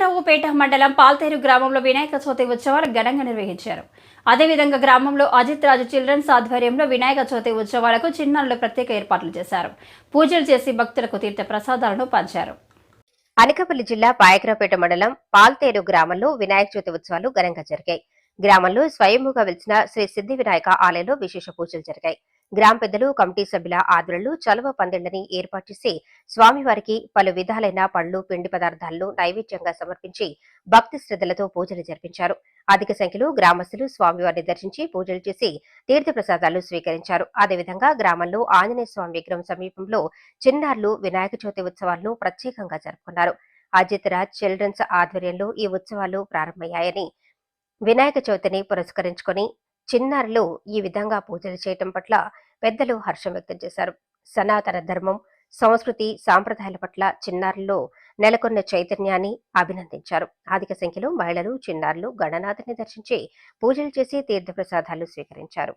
నాగరావుపేట మండలం పాల్తేరు గ్రామంలో వినాయక చవితి ఉత్సవాలు ఘనంగా నిర్వహించారు. అదేవిధంగా గ్రామంలో అజిత్ రాజు చిల్డ్రన్స్ ఆధ్వర్యంలో వినాయక చవితి ఉత్సవాలకు చిన్నారులు ప్రత్యేక ఏర్పాట్లు చేశారు. పూజలు చేసి భక్తులకు తీర్థ ప్రసాదాలను పంచారు. అనకాపల్లి జిల్లా పాయకరావుపేట మండలం పాల్తేరు గ్రామంలో వినాయక చవితి ఉత్సవాలు ఘనంగా జరిగాయి. గ్రామంలో స్వయంభూగా వెలిసిన శ్రీ సిద్ధి వినాయక ఆలయంలో విశేష పూజలు జరిగాయి. గ్రామ పెద్దలు కమిటీ సభ్యుల ఆధ్వర్యంలో చలవ పందిళ్ళని ఏర్పాటు చేసి స్వామివారికి పలు విధాలైన పళ్ళు పిండి పదార్థాలను నైవేద్యంగా సమర్పించి భక్తి శ్రద్ధలతో పూజలు జరిపించారు. అధిక సంఖ్యలో గ్రామస్తులు స్వామివారిని దర్శించి పూజలు చేసి తీర్థప్రసాదాలు స్వీకరించారు. అదేవిధంగా గ్రామంలో ఆంజనేయ స్వామి విగ్రహం సమీపంలో చిన్నారులు వినాయక చవితి ఉత్సవాలను ప్రత్యేకంగా జరుపుకున్నారు. అజిత్ రాజ్ చిల్డ్రన్స్ ఆధ్వర్యంలో ఈ ఉత్సవాలు ప్రారంభమయ్యాయని వినాయక చవితిని పురస్కరించుకొని చిన్నారులు ఈ విధంగా పూజలు చేయటం పట్ల పెద్దలు హర్షం వ్యక్తం చేశారు. సనాతన ధర్మం సంస్కృతి సాంప్రదాయాల పట్ల చిన్నారుల్లో నెలకొన్న చైతన్యాన్ని అభినందించారు. అధిక సంఖ్యలో మహిళలు చిన్నారులు గణనాథుని దర్శించి పూజలు చేసి తీర్థప్రసాదాలు స్వీకరించారు.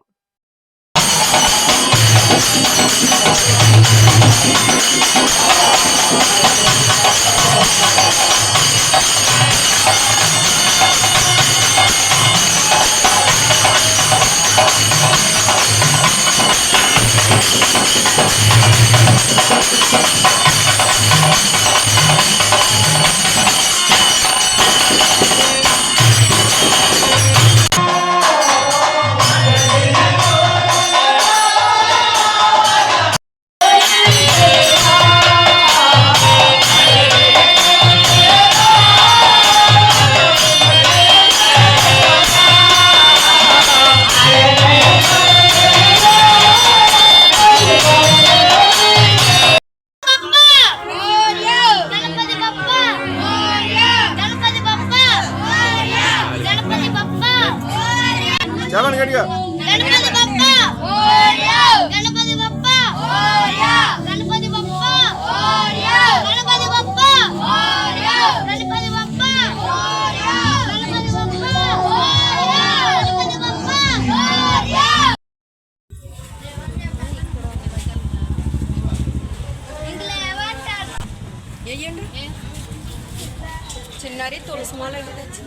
వేయండి చిన్నారి తులసి మాల తెచ్చి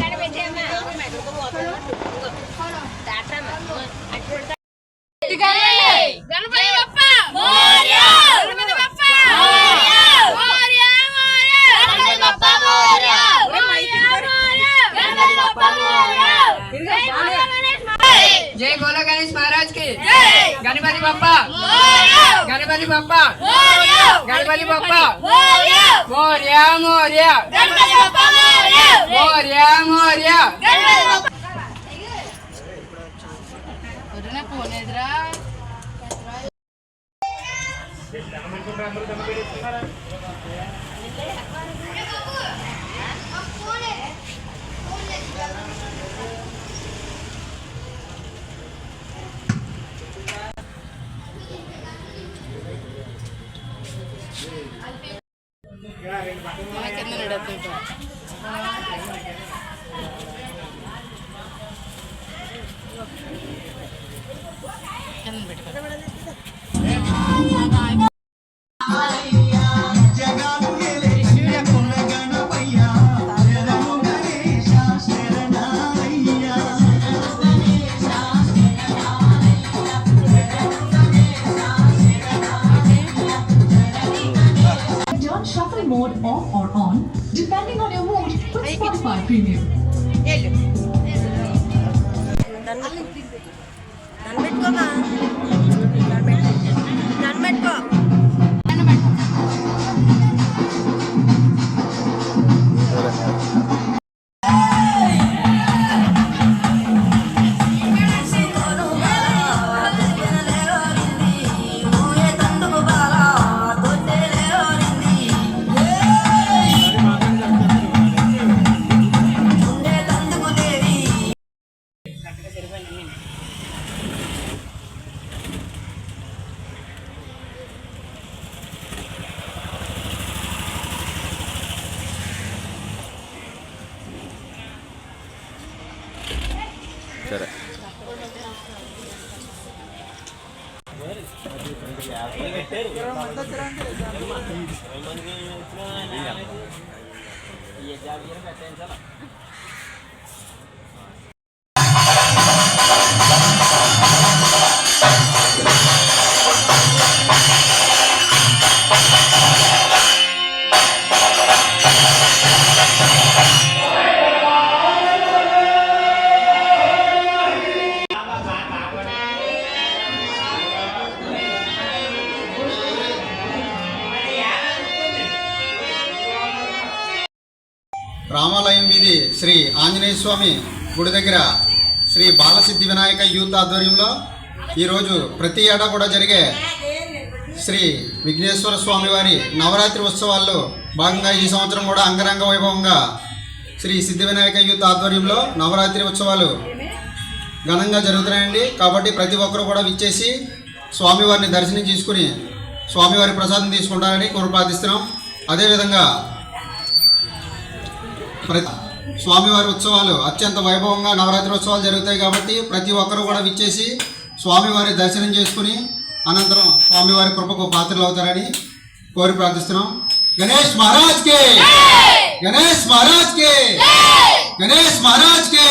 Ganapati Gana bali bapa? Moria. Gana bali bapa? Moria. Moria, Moria. Gana bali bapa? Moria. Moria, Moria. Gana bali bapa? Kau dah nak pun, Edra? Kau dah nak pun, Edra? Kau dah nak? off or on, depending on your mood with Spotify Premium. Hello. ये जागिर में tension రామాలయం వీధి శ్రీ ఆంజనేయ స్వామి గుడి దగ్గర Shri బాలసిద్ధి Vinayaka youth ఆధ్వర్యంలో ఈరోజు ప్రతి ఏడా కూడా జరిగే శ్రీ విఘ్నేశ్వర స్వామి వారి నవరాత్రి ఉత్సవాల్లో భాగంగా ఈ సంవత్సరం కూడా అంగరంగ వైభవంగా శ్రీ సిద్ధి వినాయక యూత్ ఆధ్వర్యంలో నవరాత్రి ఉత్సవాలు ఘనంగా జరుగుతున్నాయండి. కాబట్టి ప్రతి ఒక్కరూ కూడా విచ్చేసి స్వామివారిని దర్శనం చేసుకుని స్వామివారి ప్రసాదం తీసుకుంటారని కోరు ప్రార్థిస్తున్నాం. అదేవిధంగా ప్రతి స్వామివారి ఉత్సవాలు అత్యంత వైభవంగా నవరాత్రి ఉత్సవాలు జరుగుతాయి కాబట్టి ప్రతి ఒక్కరూ కూడా విచ్చేసి స్వామివారి దర్శనం చేసుకుని అనంతరం స్వామివారి కృపకు పాత్రలు అవుతారని కోరి ప్రార్థిస్తున్నాం. గణేష్ మహారాజ్ కే! గణేష్ మహారాజ్ కే! గణేష్ మహారాజ్ కే!